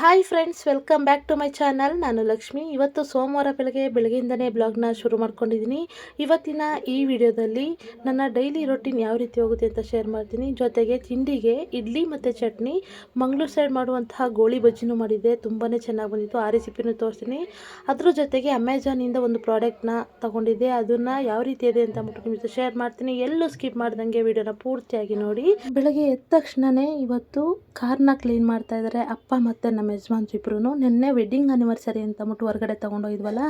Hi friends welcome back to my channel ನಾನು ಲಕ್ಷ್ಮಿ. ಇವತ್ತು ಸೋಮವಾರ ಬೆಳಗ್ಗೆ ಬೆಳಗ್ಗೆಯಿಂದನೇ ಬ್ಲಾಗ್ನ ಶುರು ಮಾಡ್ಕೊಂಡಿದ್ದೀನಿ. ಇವತ್ತಿನ ಈ ವಿಡಿಯೋದಲ್ಲಿ ನನ್ನ ಡೈಲಿ ರೊಟೀನ್ ಯಾವ ರೀತಿ ಹೋಗುತ್ತೆ ಅಂತ ಶೇರ್ ಮಾಡ್ತೀನಿ. ಜೊತೆಗೆ ತಿಂಡಿಗೆ ಇಡ್ಲಿ ಮತ್ತು ಚಟ್ನಿ, ಮಂಗ್ಳೂರು ಸೈಡ್ ಮಾಡುವಂತಹ ಗೋಳಿ ಬಜ್ಜಿನೂ ಮಾಡಿದ್ದೆ. ತುಂಬಾ ಚೆನ್ನಾಗಿ ಬಂದಿತ್ತು. ಆ ರೆಸಿಪಿನೂ ತೋರಿಸ್ತೀನಿ. ಅದ್ರ ಜೊತೆಗೆ ಅಮೆಝಾನಿಂದ ಒಂದು ಪ್ರಾಡಕ್ಟ್ನ ತೊಗೊಂಡಿದ್ದೆ. ಅದನ್ನು ಯಾವ ರೀತಿ ಇದೆ ಅಂತ ಅಂದ್ಬಿಟ್ಟು ನಿಮ್ಮ ಶೇರ್ ಮಾಡ್ತೀನಿ. ಎಲ್ಲೂ ಸ್ಕಿಪ್ ಮಾಡ್ದಂಗೆ ವಿಡಿಯೋನ ಪೂರ್ತಿಯಾಗಿ ನೋಡಿ. ಬೆಳಗ್ಗೆ ಎದ್ದ ತಕ್ಷಣವೇ ಇವತ್ತು ಕಾರ್ನ ಕ್ಲೀನ್ ಮಾಡ್ತಾ ಇದ್ದಾರೆ. ಅಪ್ಪ ಮತ್ತು ನಮ್ಮ ಯಜಮಾನ್ರು ಇಬ್ರು ನಿನ್ನೆ ವೆಡ್ಡಿಂಗ್ ಆನಿವರ್ಸರಿ ಅಂತ ಅಂದ್ಬಿಟ್ಟು ಹೊರಗಡೆ ತೊಗೊಂಡೋಗಿದ್ವಲ್ಲ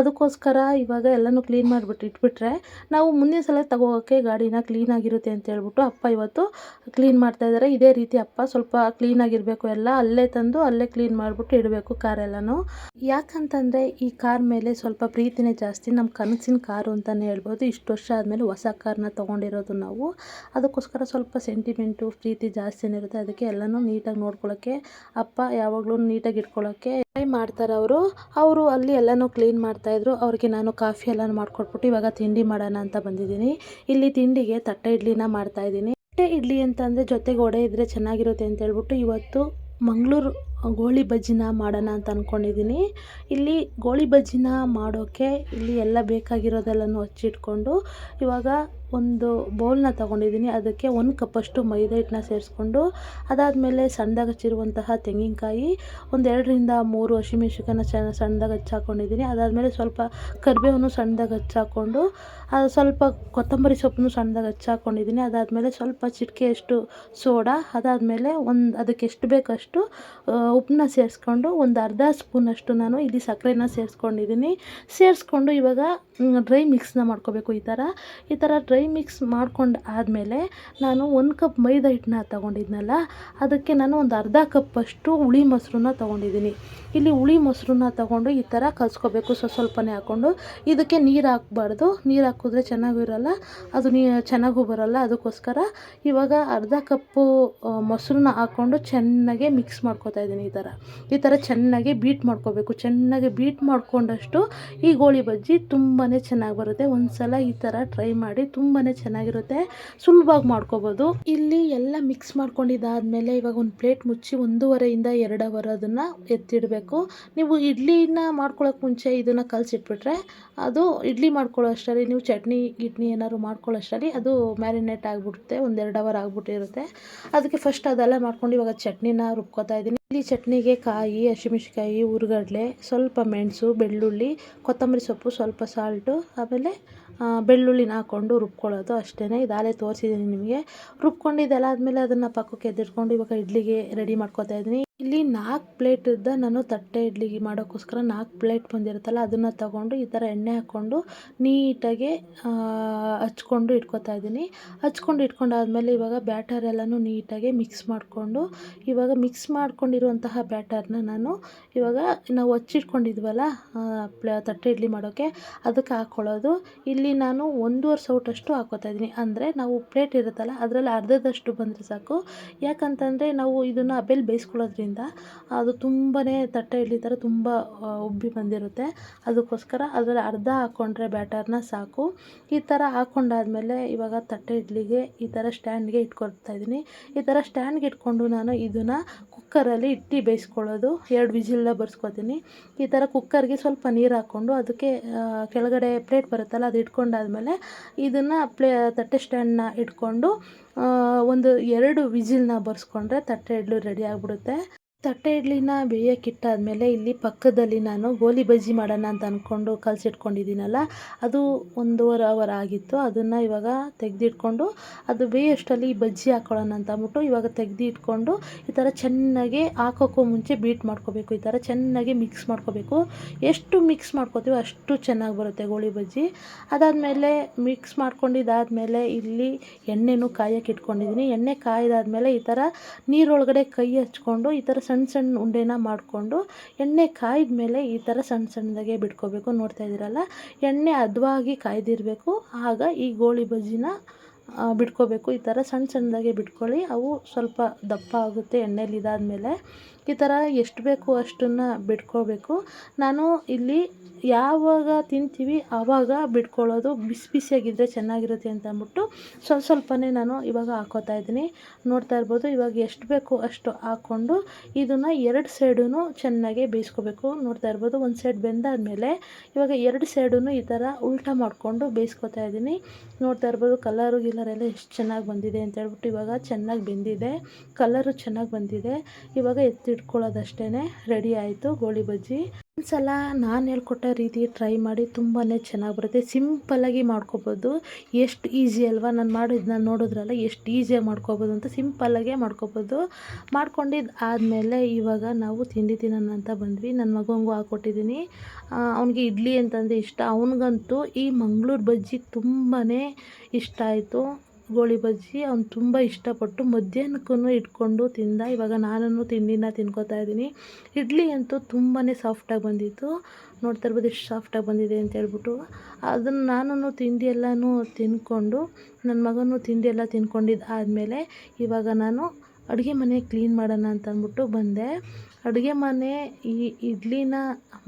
ಅದಕ್ಕೋಸ್ಕರ ಇವಾಗ ಎಲ್ಲನೂ ಕ್ಲೀನ್ ಮಾಡಿಬಿಟ್ಟು ಇಟ್ಬಿಟ್ರೆ ನಾವು ಮುಂದಿನ ಸಲ ತಗೋಕ್ಕೆ ಗಾಡಿನ ಕ್ಲೀನಾಗಿರುತ್ತೆ ಅಂತ ಹೇಳ್ಬಿಟ್ಟು ಅಪ್ಪ ಇವತ್ತು ಕ್ಲೀನ್ ಮಾಡ್ತಾ ಇದ್ದಾರೆ ಇದೇ ರೀತಿ ಅಪ್ಪ ಸ್ವಲ್ಪ ಕ್ಲೀನಾಗಿರಬೇಕು ಎಲ್ಲ, ಅಲ್ಲೇ ತಂದು ಅಲ್ಲೇ ಕ್ಲೀನ್ ಮಾಡಿಬಿಟ್ಟು ಇಡಬೇಕು ಕಾರೆಲ್ಲನೂ ಯಾಕಂತಂದರೆ ಈ ಕಾರ್ ಮೇಲೆ ಸ್ವಲ್ಪ ಪ್ರೀತಿನೇ ಜಾಸ್ತಿ ನಮ್ಮ ಕನಸಿನ ಕಾರು ಅಂತಲೇ ಹೇಳ್ಬೋದು. ಇಷ್ಟು ವರ್ಷ ಆದಮೇಲೆ ಹೊಸ ಕಾರ್ನ ತೊಗೊಂಡಿರೋದು ನಾವು. ಅದಕ್ಕೋಸ್ಕರ ಸ್ವಲ್ಪ ಸೆಂಟಿಮೆಂಟು ಪ್ರೀತಿ ಜಾಸ್ತಿನೇ ಇರುತ್ತೆ. ಅದಕ್ಕೆ ಎಲ್ಲನೂ ನೀಟಾಗಿ ನೋಡ್ಕೊಳ್ಳೋಕ್ಕೆ ಅಪ್ಪ ಯಾವಾಗಲೂ ನೀಟಾಗಿ ಇಟ್ಕೊಳ್ಳೋಕ್ಕೆ ಟ್ರೈ ಮಾಡ್ತಾರೆ ಅವರು. ಅವರು ಅಲ್ಲಿ ಎಲ್ಲನೂ ಕ್ಲೀನ್ ಮಾಡ್ತಾಯಿದ್ರು ಅವ್ರಿಗೆ ನಾನು ಕಾಫಿ ಎಲ್ಲನೂ ಮಾಡಿಕೊಟ್ಬಿಟ್ಟು ಇವಾಗ ತಿಂಡಿ ಮಾಡೋಣ ಅಂತ ಬಂದಿದ್ದೀನಿ. ಇಲ್ಲಿ ತಿಂಡಿಗೆ ತಟ್ಟೆ ಇಡ್ಲಿನ ಮಾಡ್ತಾಯಿದ್ದೀನಿ ತಟ್ಟೆ ಇಡ್ಲಿ ಅಂತಂದರೆ ಜೊತೆಗೆ ಒಡೆ ಇದ್ದರೆ ಚೆನ್ನಾಗಿರುತ್ತೆ ಅಂತ ಹೇಳ್ಬಿಟ್ಟು ಇವತ್ತು ಮಂಗಳೂರು ಗೋಳಿ ಬಜ್ಜಿನ ಮಾಡೋಣ ಅಂತ ಅಂದ್ಕೊಂಡಿದ್ದೀನಿ ಇಲ್ಲಿ ಗೋಳಿ ಬಜ್ಜಿನ ಮಾಡೋಕ್ಕೆ ಇಲ್ಲಿ ಎಲ್ಲ ಬೇಕಾಗಿರೋದೆಲ್ಲನೂ ಹಚ್ಚಿಟ್ಕೊಂಡು ಇವಾಗ ಒಂದು ಬೌಲ್ನ ತೊಗೊಂಡಿದ್ದೀನಿ. ಅದಕ್ಕೆ ಒಂದು ಕಪ್ಪಷ್ಟು ಮೈದಾ ಹಿಟ್ಟನ್ನ ಸೇರಿಸ್ಕೊಂಡು ಅದಾದಮೇಲೆ ಸಣ್ಣದಾಗಿ ಹಚ್ಚಿರುವಂತಹ ತೆಂಗಿನಕಾಯಿ ಒಂದೆರಡರಿಂದ ಮೂರು ಹಸಿಮೆಣ್ಸಿನ್ಕಾಯನ್ನ ಚೆನ್ನ ಸಣ್ಣದಾಗಿ ಹಚ್ಚಾಕೊಂಡಿದ್ದೀನಿ. ಅದಾದಮೇಲೆ ಸ್ವಲ್ಪ ಕರಿಬೇವನ್ನು ಸಣ್ಣದಾಗಿ ಹಚ್ಚಾಕೊಂಡು ಅದು ಸ್ವಲ್ಪ ಕೊತ್ತಂಬರಿ ಸೊಪ್ಪನ್ನು ಸಣ್ಣದಾಗಿ ಹಚ್ಚಾಕೊಂಡಿದ್ದೀನಿ. ಅದಾದಮೇಲೆ ಸ್ವಲ್ಪ ಚಿಟಿಕೆಯಷ್ಟು ಸೋಡಾ, ಅದಾದಮೇಲೆ ಒಂದು ಅದಕ್ಕೆ ಎಷ್ಟು ಬೇಕಷ್ಟು ಉಪ್ಪನ್ನ ಸೇರಿಸ್ಕೊಂಡು ಒಂದು ಅರ್ಧ ಸ್ಪೂನಷ್ಟು ನಾನು ಇಲ್ಲಿ ಸಕ್ಕರೆನ ಸೇರಿಸ್ಕೊಂಡಿದ್ದೀನಿ. ಸೇರಿಸ್ಕೊಂಡು ಇವಾಗ ಡ್ರೈ ಮಿಕ್ಸ್ನ ಮಾಡ್ಕೋಬೇಕು ಈ ಥರ. ಈ ಥರ ಡ್ರೈ ಮಿಕ್ಸ್ ಮಾಡ್ಕೊಂಡು ಆದಮೇಲೆ ನಾನು ಒಂದು ಕಪ್ ಮೈದಾ ಹಿಟ್ಟನ್ನ ತೊಗೊಂಡಿದ್ನಲ್ಲ, ಅದಕ್ಕೆ ನಾನು ಒಂದು ಅರ್ಧ ಕಪ್ಪಷ್ಟು ಹುಳಿ ಮೊಸರನ್ನ ತೊಗೊಂಡಿದ್ದೀನಿ. ಇಲ್ಲಿ ಹುಳಿ ಮೊಸರನ್ನ ತೊಗೊಂಡು ಈ ಥರ ಕಲಿಸ್ಕೋಬೇಕು ಸ್ವಲ್ಪ ಸ್ವಲ್ಪನೇ ಹಾಕ್ಕೊಂಡು. ಇದಕ್ಕೆ ನೀರು ಹಾಕ್ಬಾರ್ದು. ನೀರು ಹಾಕಿದ್ರೆ ಚೆನ್ನಾಗೂ ಇರೋಲ್ಲ. ಅದು ನೀ, ಚೆನ್ನಾಗೂ ಬರೋಲ್ಲ. ಅದಕ್ಕೋಸ್ಕರ ಇವಾಗ ಅರ್ಧ ಕಪ್ಪು ಮೊಸರನ್ನ ಹಾಕ್ಕೊಂಡು ಚೆನ್ನಾಗೆ ಮಿಕ್ಸ್ ಮಾಡ್ಕೊತಾ ಇದ್ದೀನಿ. ಈ ಥರ. ಈ ಥರ ಚೆನ್ನಾಗಿ ಬೀಟ್ ಮಾಡ್ಕೋಬೇಕು. ಚೆನ್ನಾಗಿ ಬೀಟ್ ಮಾಡ್ಕೊಂಡಷ್ಟು ಈ ಗೋಳಿ ಬಜ್ಜಿ ತುಂಬಾ ಚೆನ್ನಾಗಿ ಬರುತ್ತೆ. ಒಂದು ಸಲ ಈ ಥರ ಟ್ರೈ ಮಾಡಿ ತುಂಬಾ ಚೆನ್ನಾಗಿರುತ್ತೆ. ಸುಲಭವಾಗಿ ಮಾಡ್ಕೋಬೋದು. ಇಲ್ಲಿ ಎಲ್ಲ ಮಿಕ್ಸ್ ಮಾಡ್ಕೊಂಡಿದ್ದಾದಮೇಲೆ ಇವಾಗ ಒಂದು ಪ್ಲೇಟ್ ಮುಚ್ಚಿ ಒಂದೂವರೆಯಿಂದ ಎರಡು ಅವರ್ ಅದನ್ನು ಎತ್ತಿಡಬೇಕು. ನೀವು ಇಡ್ಲಿನ ಮಾಡ್ಕೊಳ್ಳೋಕೆ ಮುಂಚೆ ಇದನ್ನು ಕಲಸಿಟ್ಬಿಟ್ರೆ ಅದು ಇಡ್ಲಿ ಮಾಡ್ಕೊಳ್ಳೋ ಅಷ್ಟರಲ್ಲಿ ನೀವು ಚಟ್ನಿ, ಗಿಟ್ನಿ ಏನಾದ್ರು ಮಾಡ್ಕೊಳ್ಳೋ ಅಷ್ಟರಲ್ಲಿ ಅದು ಮ್ಯಾರಿನೇಟ್ ಆಗಿಬಿಡುತ್ತೆ. ಒಂದೆರಡು ಅವರ್ ಆಗಿಬಿಟ್ಟಿರುತ್ತೆ. ಅದಕ್ಕೆ ಫಸ್ಟ್ ಅದೆಲ್ಲ ಮಾಡ್ಕೊಂಡು ಇವಾಗ ಚಟ್ನಿನ ರುಬ್ಕೋತಾ ಇದ್ದೀನಿ. ಇಲ್ಲಿ ಚಟ್ನಿಗೆ ಕಾಯಿ ಹಸಿಮೆಣ್ಸಿಕಾಯಿ ಹುರ್ಗಡ್ಲೆ, ಸ್ವಲ್ಪ ಮೆಣಸು, ಬೆಳ್ಳುಳ್ಳಿ, ಕೊತ್ತಂಬರಿ ಸೊಪ್ಪು, ಸ್ವಲ್ಪ ಸಾಲ್ಟು ಆಮೇಲೆ ಬೆಳ್ಳುಳ್ಳಿನ ಹಾಕ್ಕೊಂಡು ರುಬ್ಕೊಳ್ಳೋದು ಅಷ್ಟೇ ಇದಾಗಲೇ ತೋರಿಸಿದ್ದೀನಿ ನಿಮಗೆ. ರುಬ್ಕೊಂಡಿದ್ದೆಲ್ಲ ಆದಮೇಲೆ ಅದನ್ನು ಪಕ್ಕಕ್ಕೆ ಎದ್ದಿಟ್ಕೊಂಡು ಇವಾಗ ಇಡ್ಲಿಗೆ ರೆಡಿ ಮಾಡ್ಕೊತಾ ಇದ್ದೀನಿ. ಇಲ್ಲಿ ನಾಲ್ಕು ಪ್ಲೇಟ್ ಇದ್ದ ನಾನು ತಟ್ಟೆ ಇಡ್ಲಿ ಮಾಡೋಕ್ಕೋಸ್ಕರ ನಾಲ್ಕು ಪ್ಲೇಟ್ ಬಂದಿರುತ್ತಲ್ಲ, ಅದನ್ನು ತಗೊಂಡು ಈ ಥರ ಎಣ್ಣೆ ಹಾಕ್ಕೊಂಡು ನೀಟಾಗಿ ಹಚ್ಕೊಂಡು ಇಟ್ಕೊತಾ ಇದ್ದೀನಿ. ಹಚ್ಕೊಂಡು ಇಟ್ಕೊಂಡಾದ್ಮೇಲೆ ಇವಾಗ ಬ್ಯಾಟರ್ ಎಲ್ಲನೂ ನೀಟಾಗಿ ಮಿಕ್ಸ್ ಮಾಡಿಕೊಂಡು, ಇವಾಗ ಮಿಕ್ಸ್ ಮಾಡ್ಕೊಂಡಿರುವಂತಹ ಬ್ಯಾಟರ್ನ ನಾನು ಇವಾಗ ನಾವು ಹಚ್ಚಿಟ್ಕೊಂಡಿದ್ವಲ್ಲ ಪ್ಲೇ, ತಟ್ಟೆ ಇಡ್ಲಿ ಮಾಡೋಕ್ಕೆ ಅದಕ್ಕೆ ಹಾಕ್ಕೊಳ್ಳೋದು ಇಲ್ಲಿ ನಾನು ಒಂದೂವರೆ ಸೌಟಷ್ಟು ಹಾಕೋತಾ ಇದ್ದೀನಿ. ಅಂದರೆ ನಾವು ಪ್ಲೇಟ್ ಇರುತ್ತಲ್ಲ, ಅದರಲ್ಲಿ ಅರ್ಧದಷ್ಟು ಬಂದರೆ ಸಾಕು. ಯಾಕಂತಂದರೆ ನಾವು ಇದನ್ನು ಹಬೆಲ್ ಬೇಯಿಸ್ಕೊಳ್ಳೋದ್ರಿಂದ ಅದು ತುಂಬಾ ತಟ್ಟೆ ಇಡ್ಲಿ ಥರ ತುಂಬ ಉಬ್ಬಿ ಬಂದಿರುತ್ತೆ. ಅದಕ್ಕೋಸ್ಕರ ಅದರಲ್ಲಿ ಅರ್ಧ ಹಾಕ್ಕೊಂಡ್ರೆ ಬ್ಯಾಟರ್ನ ಸಾಕು. ಈ ಥರ ಹಾಕ್ಕೊಂಡಾದ್ಮೇಲೆ ಇವಾಗ ತಟ್ಟೆ ಇಡ್ಲಿಗೆ ಈ ಥರ ಸ್ಟ್ಯಾಂಡ್ಗೆ ಇಟ್ಕೊಳ್ತಾ ಇದ್ದೀನಿ. ಈ ಥರ ಸ್ಟ್ಯಾಂಡ್ಗೆ ಇಟ್ಕೊಂಡು ನಾನು ಇದನ್ನು ಕುಕ್ಕರಲ್ಲಿ ಇಟ್ಟು ಬೇಯಿಸ್ಕೊಳ್ಳೋದು. ಎರಡು ವಿಜಿಲ್ನ ಬರ್ಸ್ಕೊತೀನಿ. ಈ ಥರ ಕುಕ್ಕರ್ಗೆ ಸ್ವಲ್ಪ ನೀರು ಹಾಕ್ಕೊಂಡು ಅದಕ್ಕೆ ಕೆಳಗಡೆ ಪ್ಲೇಟ್ ಬರುತ್ತಲ್ಲ ಅದು ಇಟ್ಕೊಂಡಾದ್ಮೇಲೆ ಇದನ್ನು ಪ್ಲೇ ತಟ್ಟೆ ಸ್ಟ್ಯಾಂಡನ್ನ ಇಟ್ಕೊಂಡು ಒಂದು ಎರಡು ವಿಜಿಲ್ನ ಬರ್ಸ್ಕೊಂಡ್ರೆ ತಟ್ಟೆ ಇಡ್ಲಿ ರೆಡಿ ಆಗಿಬಿಡುತ್ತೆ. ತಟ್ಟೆ ಇಡ್ಲಿನ ಬೇಯೋಕ್ಕಿಟ್ಟಾದ್ಮೇಲೆ ಇಲ್ಲಿ ಪಕ್ಕದಲ್ಲಿ ನಾನು ಗೋಲಿ ಬಜ್ಜಿ ಮಾಡೋಣ ಅಂತ ಅಂದ್ಕೊಂಡು ಕಲಸಿಟ್ಕೊಂಡಿದ್ದೀನಲ್ಲ, ಅದು ಒಂದೂವರೆ ಅವರ್ ಆಗಿತ್ತು. ಅದನ್ನು ಇವಾಗ ತೆಗೆದಿಟ್ಕೊಂಡು ಅದು ಬೇಯೋಷ್ಟರಲ್ಲಿ ಬಜ್ಜಿ ಹಾಕೊಳ್ಳೋಣ ಅಂತ ಅಂದ್ಬಿಟ್ಟು ಇವಾಗ ತೆಗ್ದು ಇಟ್ಕೊಂಡು ಈ ಥರ ಚೆನ್ನಾಗಿ ಹಾಕೋಕ್ಕೂ ಮುಂಚೆ ಬೀಟ್ ಮಾಡ್ಕೋಬೇಕು, ಈ ಥರ ಚೆನ್ನಾಗಿ ಮಿಕ್ಸ್ ಮಾಡ್ಕೋಬೇಕು. ಎಷ್ಟು ಮಿಕ್ಸ್ ಮಾಡ್ಕೋತೀವೋ ಅಷ್ಟು ಚೆನ್ನಾಗಿ ಬರುತ್ತೆ ಗೋಳಿ ಬಜ್ಜಿ. ಅದಾದಮೇಲೆ ಮಿಕ್ಸ್ ಮಾಡ್ಕೊಂಡಿದ್ದಾದಮೇಲೆ ಇಲ್ಲಿ ಎಣ್ಣೆನೂ ಕಾಯಕ್ಕೆ ಇಟ್ಕೊಂಡಿದ್ದೀನಿ. ಎಣ್ಣೆ ಕಾಯ್ದಾದ್ಮೇಲೆ ಈ ಥರ ನೀರೊಳಗಡೆ ಕೈ ಹಚ್ಕೊಂಡು ಈ ಥರ ಸಣ್ಣ ಸಣ್ಣ ಉಂಡೆನ ಮಾಡಿಕೊಂಡು ಎಣ್ಣೆ ಕಾಯ್ದ ಮೇಲೆ ಈ ಥರ ಸಣ್ಣ ಸಣ್ಣದಾಗೆ ಬಿಟ್ಕೋಬೇಕು. ನೋಡ್ತಾ ಇದ್ದೀರಲ್ಲ? ಎಣ್ಣೆ ಹದವಾಗಿ ಕಾಯ್ದಿರಬೇಕು. ಆಗ ಈ ಗೋಳಿ ಬಜ್ಜಿನ ಬಿಟ್ಕೋಬೇಕು. ಈ ಥರ ಸಣ್ಣ ಸಣ್ಣದಾಗೆ ಬಿಟ್ಕೊಳ್ಳಿ. ಅವು ಸ್ವಲ್ಪ ದಪ್ಪ ಆಗುತ್ತೆ ಎಣ್ಣೆಲಿ ಇದಾದಮೇಲೆ. ಈ ಥರ ಎಷ್ಟು ಬೇಕು ಅಷ್ಟನ್ನು ಬಿಟ್ಕೋಬೇಕು. ನಾನು ಇಲ್ಲಿ ಯಾವಾಗ ತಿಂತೀವಿ ಆವಾಗ ಬಿಟ್ಕೊಳ್ಳೋದು ಬಿಸಿ ಬಿಸಿಯಾಗಿದ್ದರೆ ಚೆನ್ನಾಗಿರುತ್ತೆ ಅಂತ ಅಂದ್ಬಿಟ್ಟು ಸ್ವಲ್ಪ ಸ್ವಲ್ಪನೇ ನಾನು ಇವಾಗ ಹಾಕೋತಾ ಇದ್ದೀನಿ. ನೋಡ್ತಾ ಇರ್ಬೋದು ಇವಾಗ ಎಷ್ಟು ಬೇಕು ಅಷ್ಟು ಹಾಕ್ಕೊಂಡು ಇದನ್ನು ಎರಡು ಸೈಡೂ ಚೆನ್ನಾಗಿ ಬೇಯಿಸ್ಕೋಬೇಕು. ನೋಡ್ತಾ ಇರ್ಬೋದು ಒಂದು ಸೈಡ್ ಬೆಂದಾದಮೇಲೆ ಇವಾಗ ಎರಡು ಸೈಡೂ ಈ ಥರ ಉಲ್ಟಾ ಮಾಡಿಕೊಂಡು ಬೇಯಿಸ್ಕೊತಾ ಇದ್ದೀನಿ. ನೋಡ್ತಾ ಇರ್ಬೋದು ಕಲರು ಗಿಲರೆಲ್ಲ ಎಷ್ಟು ಚೆನ್ನಾಗಿ ಬಂದಿದೆ ಅಂತ ಹೇಳ್ಬಿಟ್ಟು ಇವಾಗ ಚೆನ್ನಾಗಿ ಬೆಂದಿದೆ. ಕಲರು ಚೆನ್ನಾಗಿ ಬಂದಿದೆ. ಇವಾಗ ಎತ್ತಿಟ್ಕೊಳ್ಳೋದಷ್ಟೇ ರೆಡಿ ಆಯಿತು ಗೋಳಿ ಬಜ್ಜಿ. ಒಂದ್ಸಲ ನಾನು ಹೇಳ್ಕೊಟ್ಟ ರೀತಿ ಟ್ರೈ ಮಾಡಿ ತುಂಬಾ ಚೆನ್ನಾಗಿ ಬರುತ್ತೆ. ಸಿಂಪಲ್ಲಾಗಿ ಮಾಡ್ಕೊಬೋದು. ಎಷ್ಟು ಈಸಿ ಅಲ್ವಾ? ನಾನು ಮಾಡಿದ್ನ ನೋಡಿದ್ರಲ್ಲ ಎಷ್ಟು ಈಸಿಯಾಗಿ ಮಾಡ್ಕೊಬೋದು ಅಂತ ಸಿಂಪಲ್ಲಾಗೇ ಮಾಡ್ಕೊಬೋದು. ಮಾಡ್ಕೊಂಡಿದ್ದು ಆದಮೇಲೆ ಇವಾಗ ನಾವು ತಿಂಡಿ ತಿನ್ನೋಣ ಅಂತ ಬಂದ್ವಿ. ನನ್ನ ಮಗನಿಗೂ ಹಾಕ್ಕೊಟ್ಟಿದ್ದೀನಿ ಅವನಿಗೆ ಇಡ್ಲಿ ಅಂತಂದರೆ ಇಷ್ಟ. ಅವನಿಗಂತೂ ಈ ಮಂಗಳೂರು ಬಜ್ಜಿ ತುಂಬಾ ಇಷ್ಟ ಆಯಿತು. ಗೋಳಿ ಬಜ್ಜಿ ಅವ್ನು ತುಂಬ ಇಷ್ಟಪಟ್ಟು ಮಧ್ಯಾಹ್ನಕ್ಕೂ ಇಟ್ಕೊಂಡು ತಿಂದ. ಇವಾಗ ನಾನು ತಿಂಡಿನ ತಿನ್ಕೋತಾ ಇದ್ದೀನಿ. ಇಡ್ಲಿ ಅಂತೂ ತುಂಬಾ ಸಾಫ್ಟಾಗಿ ಬಂದಿತ್ತು. ನೋಡ್ತಾ ಇರ್ಬೋದು ಎಷ್ಟು ಸಾಫ್ಟಾಗಿ ಬಂದಿದೆ ಅಂತ ಹೇಳ್ಬಿಟ್ಟು. ಅದನ್ನು ನಾನು ತಿಂಡಿ ಎಲ್ಲನೂ ತಿನ್ಕೊಂಡು ನನ್ನ ಮಗನೂ ತಿಂಡಿ ಎಲ್ಲ ತಿನ್ಕೊಂಡಿದ್ದು ಆದಮೇಲೆ ಇವಾಗ ನಾನು ಅಡುಗೆ ಮನೆ ಕ್ಲೀನ್ ಮಾಡೋಣ ಅಂತ ಅಂದ್ಬಿಟ್ಟು ಬಂದೆ. ಅಡುಗೆ ಮನೆ ಈ ಇಡ್ಲಿನ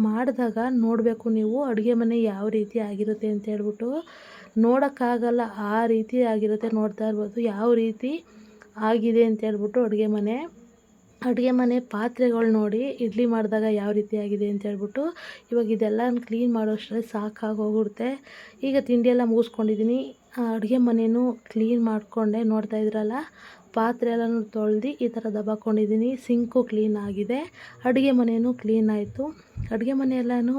ಮಾಡಿದಾಗ ನೋಡಬೇಕು ನೀವು ಅಡುಗೆ ಮನೆ ಯಾವ ರೀತಿ ಆಗಿರುತ್ತೆ ಅಂತ ಹೇಳ್ಬಿಟ್ಟು. ನೋಡೋಕ್ಕಾಗಲ್ಲ, ಆ ರೀತಿ ಆಗಿರುತ್ತೆ ನೋಡ್ತಾ ಇರ್ಬೋದು. ಯಾವ ರೀತಿ ಆಗಿದೆ ಅಂತ ಹೇಳ್ಬಿಟ್ಟು ಅಡುಗೆ ಮನೆ ಅಡುಗೆ ಮನೆ ಪಾತ್ರೆಗಳು ನೋಡಿ ಇಡ್ಲಿ ಮಾಡಿದಾಗ ಯಾವ ರೀತಿ ಆಗಿದೆ ಅಂತ ಹೇಳ್ಬಿಟ್ಟು ಇವಾಗ ಇದೆಲ್ಲ ಕ್ಲೀನ್ ಮಾಡೋ ಅಷ್ಟರಲ್ಲಿ ಸಾಕಾಗೋಗ್ಬಿಡುತ್ತೆ. ಈಗ ತಿಂಡಿ ಎಲ್ಲ ಮುಗಿಸ್ಕೊಂಡಿದ್ದೀನಿ ಅಡುಗೆ ಮನೆಯೂ ಕ್ಲೀನ್ ಮಾಡಿಕೊಂಡೆ ನೋಡ್ತಾ ಇದ್ರಲ್ಲ, ಪಾತ್ರೆ ಎಲ್ಲನೂ ತೊಳೆದು ಈ ಥರ ದಬಾಕೊಂಡಿದ್ದೀನಿ ಸಿಂಕು ಕ್ಲೀನ್ ಆಗಿದೆ. ಅಡುಗೆ ಮನೆಯೂ ಕ್ಲೀನ್ ಆಯಿತು. ಅಡುಗೆ ಮನೆಯೆಲ್ಲನೂ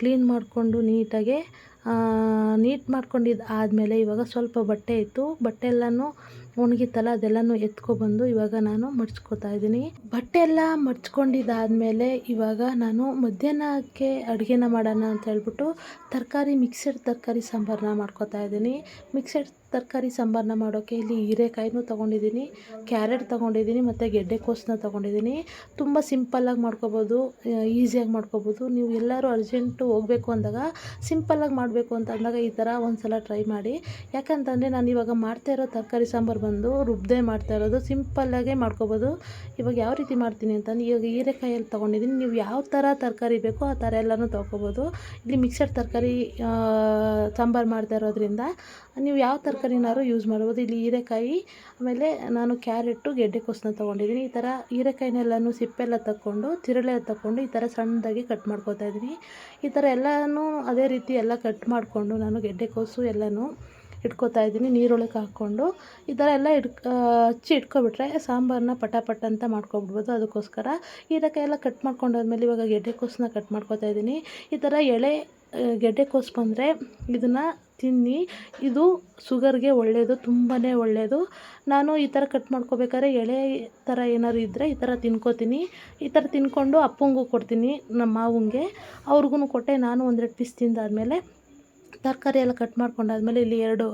ಕ್ಲೀನ್ ಮಾಡಿಕೊಂಡು ನೀಟಾಗೆ ನೀಟ್ ಮಾಡ್ಕೊಂಡಿದ್ದು ಆದಮೇಲೆ ಇವಾಗ ಸ್ವಲ್ಪ ಬಟ್ಟೆ ಇತ್ತು. ಬಟ್ಟೆ ಎಲ್ಲನೂ ಒಣಗಿತ್ತಲ್ಲ ಅದೆಲ್ಲನೂ ಎತ್ಕೊಬಂದು ಇವಾಗ ನಾನು ಮಡ್ಚ್ಕೋತಾ ಇದ್ದೀನಿ. ಬಟ್ಟೆ ಎಲ್ಲ ಮಡ್ಚ್ಕೊಂಡಿದ್ದಾದಮೇಲೆ ಇವಾಗ ನಾನು ಮಧ್ಯಾಹ್ನಕ್ಕೆ ಅಡುಗೆನ ಮಾಡೋಣ ಅಂತ ಹೇಳ್ಬಿಟ್ಟು ತರಕಾರಿ ಮಿಕ್ಸಡ್ ತರಕಾರಿ ಸಾಂಬಾರನ್ನ ಮಾಡ್ಕೋತಾ ಇದ್ದೀನಿ. ಮಿಕ್ಸೆಡ್ ತರಕಾರಿ ಸಾಂಬಾರನ್ನ ಮಾಡೋಕ್ಕೆ ಇಲ್ಲಿ ಹೀರೆಕಾಯಿನೂ ತೊಗೊಂಡಿದ್ದೀನಿ, ಕ್ಯಾರೆಟ್ ತೊಗೊಂಡಿದ್ದೀನಿ ಮತ್ತು ಗೆಡ್ಡೆಕೋಸನ್ನ ತೊಗೊಂಡಿದ್ದೀನಿ. ತುಂಬ ಸಿಂಪಲ್ಲಾಗಿ ಮಾಡ್ಕೊಬೋದು ಈಸಿಯಾಗಿ ಮಾಡ್ಕೊಬೋದು. ನೀವು ಎಲ್ಲರೂ ಅರ್ಜೆಂಟು ಹೋಗಬೇಕು ಅಂದಾಗ ಸಿಂಪಲ್ಲಾಗಿ ಮಾಡಬೇಕು ಅಂತ ಅಂದಾಗ ಈ ಥರ ಒಂದು ಸಲ ಟ್ರೈ ಮಾಡಿ. ಯಾಕಂತಂದರೆ ನಾನು ಇವಾಗ ಮಾಡ್ತಾ ಇರೋ ತರಕಾರಿ ಸಾಂಬಾರು ಬಂದು ರುಬ್ಬದೆ ಮಾಡ್ತಾ ಇರೋದು ಸಿಂಪಲ್ಲಾಗೇ ಮಾಡ್ಕೋಬೋದು. ಇವಾಗ ಯಾವ ರೀತಿ ಮಾಡ್ತೀನಿ ಅಂತಂದು ಇವಾಗ ಹೀರೆಕಾಯಲ್ಲಿ ತೊಗೊಂಡಿದ್ದೀನಿ. ನೀವು ಯಾವ ಥರ ತರಕಾರಿ ಬೇಕೋ ಆ ಥರ ಎಲ್ಲನೂ ತೊಗೊಬೋದು. ಇಲ್ಲಿ ಮಿಕ್ಸರ್ ತರಕಾರಿ ಸಾಂಬಾರು ಮಾಡ್ತಾ ಇರೋದ್ರಿಂದ ನೀವು ಯಾವ ತರಕಾರಿನಾದ್ರು ಯೂಸ್ ಮಾಡ್ಬೋದು. ಇಲ್ಲಿ ಹೀರೆಕಾಯಿ, ಆಮೇಲೆ ನಾನು ಕ್ಯಾರೆಟು ಗೆಡ್ಡೆಕೋಸನ್ನ ತೊಗೊಂಡಿದ್ದೀನಿ. ಈ ಥರ ಹೀರೆಕಾಯಿನೆಲ್ಲನೂ ಸಿಪ್ಪೆಲ್ಲ ತಗೊಂಡು ತಿರುಳೆ ತಗೊಂಡು ಈ ಥರ ಸಣ್ಣದಾಗಿ ಕಟ್ ಮಾಡ್ಕೊತಾ ಇದ್ದೀನಿ ಈ ಥರ ಎಲ್ಲನೂ ಅದೇ ರೀತಿ ಎಲ್ಲ ಕಟ್ ಮಾಡಿಕೊಂಡು ನಾನು ಗೆಡ್ಡೆಕೋಸು ಎಲ್ಲನೂ ಇಟ್ಕೊತಾ ಇದ್ದೀನಿ, ನೀರೊಳಗೆ ಹಾಕ್ಕೊಂಡು. ಈ ಥರ ಎಲ್ಲ ಇಟ್ ಹಚ್ಚಿ ಇಟ್ಕೊಬಿಟ್ರೆ ಸಾಂಬಾರನ್ನ ಪಟಾಪಟ ಪಟ ಅಂತ ಮಾಡ್ಕೊಬಿಡ್ಬೋದು ಅದಕ್ಕೋಸ್ಕರ. ಹೀರೆಕಾಯಿ ಎಲ್ಲ ಕಟ್ ಮಾಡ್ಕೊಂಡಾದ್ಮೇಲೆ ಇವಾಗ ಗೆಡ್ಡೆಕೋಸನ್ನ ಕಟ್ ಮಾಡ್ಕೊತಾ ಇದ್ದೀನಿ. ಈ ಥರ ಎಳೆ ಗೆಡ್ಡೆಕೋಸು ಬಂದರೆ ಇದನ್ನು ತಿನ್ನಿ. ಇದು ಸುಗರ್ಗೆ ಒಳ್ಳೆಯದು ತುಂಬಾ ಒಳ್ಳೆಯದು ನಾನು ಈ ಥರ ಕಟ್ ಮಾಡ್ಕೋಬೇಕಾದ್ರೆ ಎಳೆ ಥರ ಏನಾದ್ರು ಇದ್ದರೆ ಈ ಥರ ತಿನ್ಕೋತೀನಿ. ಈ ಥರ ತಿನ್ಕೊಂಡು ಅಪ್ಪಂಗೂ ಕೊಡ್ತೀನಿ ನಮ್ಮ ಮಾವಂಗೆ. ಅವ್ರಿಗೂ ಕೊಟ್ಟೆ, ನಾನು ಒಂದೆರಡು ಪೀಸ್ ತಿಂದಾದಮೇಲೆ ತರಕಾರಿ ಎಲ್ಲ ಕಟ್ ಮಾಡ್ಕೊಂಡಾದ್ಮೇಲೆ ಇಲ್ಲಿ ಎರಡು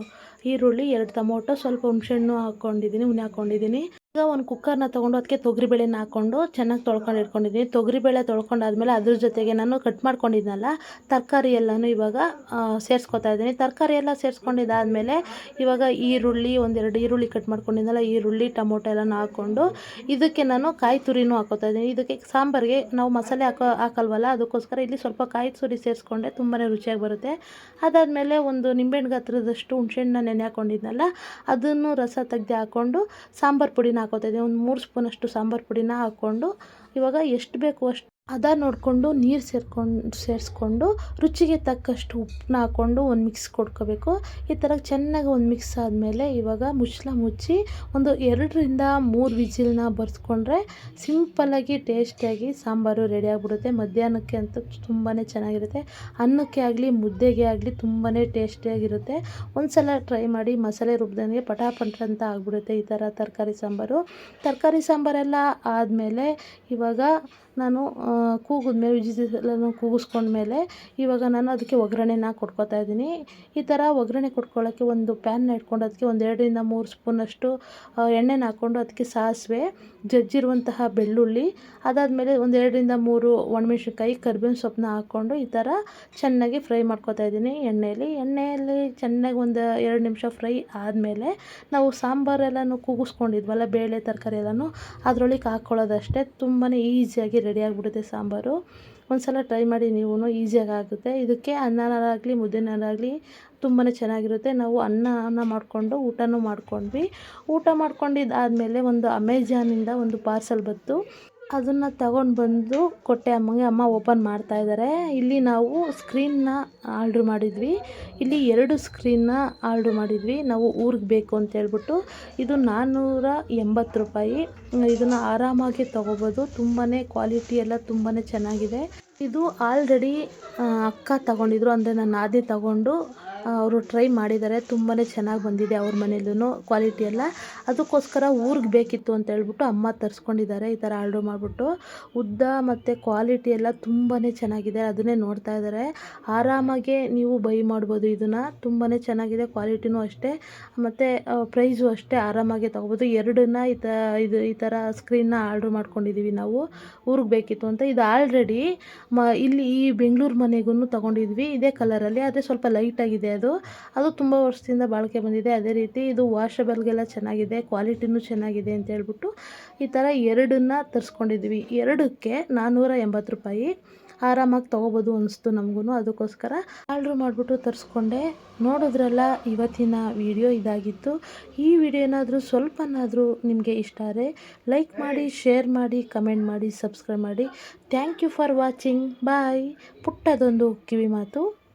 ಈರುಳ್ಳಿ, ಎರಡು ಟೊಮೊಟೊ, ಸ್ವಲ್ಪ ಹುಣ್ಸೆಹಣ್ಣು ಹಾಕ್ಕೊಂಡಿದ್ದೀನಿ, ಉನಿ ಹಾಕ್ಕೊಂಡಿದ್ದೀನಿ. ಈಗ ಒಂದು ಕುಕ್ಕರ್ನ ತೊಗೊಂಡು ಅದಕ್ಕೆ ತೊಗರಿಬೇಳೆನ ಹಾಕ್ಕೊಂಡು ಚೆನ್ನಾಗಿ ತೊಳ್ಕೊಂಡು ಇಟ್ಕೊಂಡಿದ್ದೀನಿ ತೊಗರಿಬೇಳೆ ತೊಳ್ಕೊಂಡಾದ್ಮೇಲೆ ಅದ್ರ ಜೊತೆಗೆ ನಾನು ಕಟ್ ಮಾಡ್ಕೊಂಡಿದ್ನಲ್ಲ, ತರಕಾರಿ ಎಲ್ಲನೂ ಇವಾಗ ಸೇರಿಸ್ಕೊತಾ ಇದ್ದೀನಿ. ತರಕಾರಿ ಎಲ್ಲ ಸೇರಿಸ್ಕೊಂಡಿದ್ದಾದಮೇಲೆ ಇವಾಗ ಈರುಳ್ಳಿ, ಒಂದೆರಡು ಈರುಳ್ಳಿ ಕಟ್ ಮಾಡ್ಕೊಂಡಿದ್ನಲ್ಲ, ಈರುಳ್ಳಿ, ಟೊಮೊಟೊ ಎಲ್ಲನೂ ಹಾಕ್ಕೊಂಡು ಇದಕ್ಕೆ ನಾನು ಕಾಯಿ ತುರಿನೂ ಹಾಕೋತಾ ಇದ್ದೀನಿ. ಇದಕ್ಕೆ ಸಾಂಬಾರಿಗೆ ನಾವು ಮಸಾಲೆ ಹಾಕೋ, ಹಾಕಲ್ವಲ್ಲ, ಅದಕ್ಕೋಸ್ಕರ ಇಲ್ಲಿ ಸ್ವಲ್ಪ ಕಾಯಿ ತುರಿ ಸೇರಿಸ್ಕೊಂಡೆ ತುಂಬಾ ರುಚಿಯಾಗಿ ಬರುತ್ತೆ. ಅದಾದಮೇಲೆ ಒಂದು ನಿಂಬೆಹಣ್ಣು ಗಾತ್ರದಷ್ಟು ಹುಣಸೆಹಣ್ಣು ನೆನೆ ಹಾಕ್ಕೊಂಡಿದ್ನಲ್ಲ ಅದನ್ನು ರಸ ತೆಗೆದು ಹಾಕ್ಕೊಂಡು ಸಾಂಬಾರು ಪುಡಿನ ಹಾಕೋತಾ ಇದ್ದೀನಿ ಒಂದು ಮೂರು ಸ್ಪೂನಷ್ಟು ಸಾಂಬಾರು ಪುಡಿನ ಹಾಕ್ಕೊಂಡು ಇವಾಗ ಎಷ್ಟು ಬೇಕು ಅಷ್ಟು ಹದ ನೋಡಿಕೊಂಡು ನೀರು ಸೇರ್ಕೊಂಡು, ಸೇರಿಸ್ಕೊಂಡು ರುಚಿಗೆ ತಕ್ಕಷ್ಟು ಉಪ್ಪನ್ನ ಹಾಕ್ಕೊಂಡು ಒಂದು ಮಿಕ್ಸ್ ಕೊಡ್ಕೋಬೇಕು. ಈ ಥರ ಚೆನ್ನಾಗಿ ಒಂದು ಮಿಕ್ಸ್ ಆದಮೇಲೆ ಇವಾಗ ಮುಚ್ಚಳ ಮುಚ್ಚಿ ಒಂದು ಎರಡರಿಂದ ಮೂರು ವಿಜಿಲ್ನ ಬರ್ಸ್ಕೊಂಡ್ರೆ ಸಿಂಪಲ್ಲಾಗಿ ಟೇಸ್ಟಿಯಾಗಿ ಸಾಂಬಾರು ರೆಡಿ ಆಗಿಬಿಡುತ್ತೆ. ಮಧ್ಯಾಹ್ನಕ್ಕೆ ಅಂತೂ ತುಂಬಾ ಚೆನ್ನಾಗಿರುತ್ತೆ. ಅನ್ನಕ್ಕೆ ಆಗಲಿ, ಮುದ್ದೆಗೆ ಆಗಲಿ ತುಂಬಾ ಟೇಸ್ಟಿಯಾಗಿರುತ್ತೆ ಒಂದು ಸಲ ಟ್ರೈ ಮಾಡಿ ಮಸಾಲೆ ರುಬ್ದಂಗೆ ಪಟಾಪಂಟ್ ಅಂತ ಆಗಿಬಿಡುತ್ತೆ ಈ ಥರ ತರಕಾರಿ ಸಾಂಬಾರು. ತರಕಾರಿ ಸಾಂಬಾರೆಲ್ಲ ಆದಮೇಲೆ ಇವಾಗ ನಾನು ಕೂಗಿದ್ಮೇಲೆ ವಿಜಿಲ್ ಎಲ್ಲನೂ ಕೂಗಿಸ್ಕೊಂಡ್ಮೇಲೆ ಇವಾಗ ನಾನು ಅದಕ್ಕೆ ಒಗ್ಗರಣೆನ ಕೊಟ್ಕೊತಾ ಇದ್ದೀನಿ. ಈ ಥರ ಒಗ್ಗರಣೆ ಕೊಟ್ಕೊಳ್ಳೋಕ್ಕೆ ಒಂದು ಪ್ಯಾನ್ನ ಇಟ್ಕೊಂಡು ಅದಕ್ಕೆ ಒಂದು ಎರಡರಿಂದ ಮೂರು ಸ್ಪೂನಷ್ಟು ಎಣ್ಣೆನ ಹಾಕ್ಕೊಂಡು ಅದಕ್ಕೆ ಸಾಸಿವೆ, ಜಜ್ಜಿರುವಂತಹ ಬೆಳ್ಳುಳ್ಳಿ, ಅದಾದಮೇಲೆ ಒಂದು ಎರಡರಿಂದ ಮೂರು ಒಣಮೆಣ್ಸಿನ್ಕಾಯಿ, ಕರ್ಬೇವಿನ ಸೊಪ್ಪನ್ನ ಹಾಕ್ಕೊಂಡು ಈ ಥರ ಚೆನ್ನಾಗಿ ಫ್ರೈ ಮಾಡ್ಕೊತಾ ಇದ್ದೀನಿ ಎಣ್ಣೆಯಲ್ಲಿ ಎಣ್ಣೆಯಲ್ಲಿ ಚೆನ್ನಾಗಿ ಒಂದು ಎರಡು ನಿಮಿಷ ಫ್ರೈ ಆದಮೇಲೆ ನಾವು ಸಾಂಬಾರೆಲ್ಲನೂ ಕೂಗಿಸ್ಕೊಂಡಿದ್ವಲ್ಲ, ಬೇಳೆ, ತರಕಾರಿ ಎಲ್ಲನೂ, ಅದರೊಳಗೆ ಹಾಕ್ಕೊಳ್ಳೋದಷ್ಟೇ ತುಂಬಾ ಈಸಿಯಾಗಿ ರೆಡಿ ಆಗಿಬಿಡುತ್ತೆ ಸಾಂಬಾರು. ಒಂದ್ಸಲ ಟ್ರೈ ಮಾಡಿ ನೀವು ಈಸಿಯಾಗಿ ಆಗುತ್ತೆ. ಇದಕ್ಕೆ ಅನ್ನನಾಗಲಿ ಮುದ್ದೆನಾಗಲಿ ತುಂಬಾ ಚೆನ್ನಾಗಿರುತ್ತೆ. ನಾವು ಅನ್ನನ ಮಾಡಿಕೊಂಡು ಊಟನೂ ಮಾಡ್ಕೊಂಡ್ವಿ. ಊಟ ಮಾಡ್ಕೊಂಡಿದ್ದಾದಮೇಲೆ ಒಂದು ಅಮೆಜಾನಿಂದ ಒಂದು ಪಾರ್ಸಲ್ ಬಂತು. ಅದನ್ನು ತಗೊಂಡು ಬಂದು ಕೊಟ್ಟೆ ಅಮ್ಮಂಗೆ. ಅಮ್ಮ ಓಪನ್ ಮಾಡ್ತಾ ಇದ್ದಾರೆ ಇಲ್ಲಿ ನಾವು ಸ್ಕ್ರೀನ್ನ ಆರ್ಡ್ರ್ ಮಾಡಿದ್ವಿ. ಇಲ್ಲಿ ಎರಡು ಸ್ಕ್ರೀನ್ನ ಆರ್ಡ್ರ್ ಮಾಡಿದ್ವಿ. ನಾವು ಊರಿಗೆ ಬೇಕು ಅಂತ ಹೇಳ್ಬಿಟ್ಟು ಇದು ನಾನ್ನೂರ ಎಂಬತ್ತು ರೂಪಾಯಿ. ಇದನ್ನು ಆರಾಮಾಗಿ ತೊಗೋಬೋದು. ತುಂಬಾ ಕ್ವಾಲಿಟಿ ಎಲ್ಲ ತುಂಬಾ ಚೆನ್ನಾಗಿದೆ. ಇದು ಆಲ್ರೆಡಿ ಅಕ್ಕ ತಗೊಂಡಿದ್ರು. ಅಂದರೆ ನನ್ನ ನಾದಿ ತಗೊಂಡು ಅವರು ಟ್ರೈ ಮಾಡಿದ್ದಾರೆ ತುಂಬಾ ಚೆನ್ನಾಗಿ ಬಂದಿದೆ ಅವ್ರ ಮನೇಲೂ ಕ್ವಾಲಿಟಿ ಎಲ್ಲ. ಅದಕ್ಕೋಸ್ಕರ ಊರಿಗೆ ಬೇಕಿತ್ತು ಅಂತ ಹೇಳ್ಬಿಟ್ಟು ಅಮ್ಮ ತರಿಸ್ಕೊಂಡಿದ್ದಾರೆ ಈ ಥರ ಆರ್ಡ್ರ್ ಮಾಡಿಬಿಟ್ಟು. ಉದ್ದ ಮತ್ತು ಕ್ವಾಲಿಟಿ ಎಲ್ಲ ತುಂಬಾ ಚೆನ್ನಾಗಿದೆ, ಅದನ್ನೇ ನೋಡ್ತಾ ಇದ್ದಾರೆ ಆರಾಮಾಗೆ ನೀವು ಬೈ ಮಾಡ್ಬೋದು ಇದನ್ನು ತುಂಬಾ ಚೆನ್ನಾಗಿದೆ ಕ್ವಾಲಿಟಿನೂ ಅಷ್ಟೇ. ಮತ್ತು ಪ್ರೈಸು ಅಷ್ಟೇ, ಆರಾಮಾಗೆ ತೊಗೋಬೋದು. ಎರಡನ್ನ ಈ ತ, ಇದು, ಈ ಥರ ಸ್ಕ್ರೀನ್ನ ಆರ್ಡ್ರ್ ಮಾಡ್ಕೊಂಡಿದ್ದೀವಿ ನಾವು, ಊರಿಗೆ ಬೇಕಿತ್ತು ಅಂತ. ಇದು ಆಲ್ರೆಡಿ ಮ, ಇಲ್ಲಿ ಈ ಬೆಂಗಳೂರು ಮನೆಗೂ ತೊಗೊಂಡಿದ್ವಿ, ಇದೇ ಕಲರಲ್ಲಿ ಅದೇ ಸ್ವಲ್ಪ ಲೈಟಾಗಿದೆ ಅದು. ಅದು ತುಂಬ ವರ್ಷದಿಂದ ಬಾಳಿಕೆ ಬಂದಿದೆ. ಅದೇ ರೀತಿ ಇದು ವಾಷಬಲ್ಗೆಲ್ಲ ಚೆನ್ನಾಗಿದೆ, ಕ್ವಾಲಿಟಿನೂ ಚೆನ್ನಾಗಿದೆ ಅಂತ ಹೇಳ್ಬಿಟ್ಟು ಈ ಥರ ಎರಡನ್ನ ತರಿಸ್ಕೊಂಡಿದ್ವಿ. ಎರಡಕ್ಕೆ ನಾನ್ನೂರ ಎಂಬತ್ತು ರೂಪಾಯಿ. ಆರಾಮಾಗಿ ತೊಗೋಬೋದು ಅನಿಸ್ತು ನಮಗೂ ಅದಕ್ಕೋಸ್ಕರ ಆರ್ಡ್ರ್ ಮಾಡಿಬಿಟ್ಟು ತರಿಸ್ಕೊಂಡೆ. ನೋಡಿದ್ರಲ್ಲ ಇವತ್ತಿನ ವಿಡಿಯೋ ಇದಾಗಿತ್ತು. ಈ ವಿಡಿಯೋ ಏನಾದರೂ ಸ್ವಲ್ಪನಾದರೂ ನಿಮಗೆ ಇಷ್ಟ ಆದರೆ ಲೈಕ್ ಮಾಡಿ, ಶೇರ್ ಮಾಡಿ, ಕಮೆಂಟ್ ಮಾಡಿ, ಸಬ್ಸ್ಕ್ರೈಬ್ ಮಾಡಿ. Thank you for watching. Bye. ಪುಟ್ಟದೊಂದು ಕಿವಿ ಮಾತು.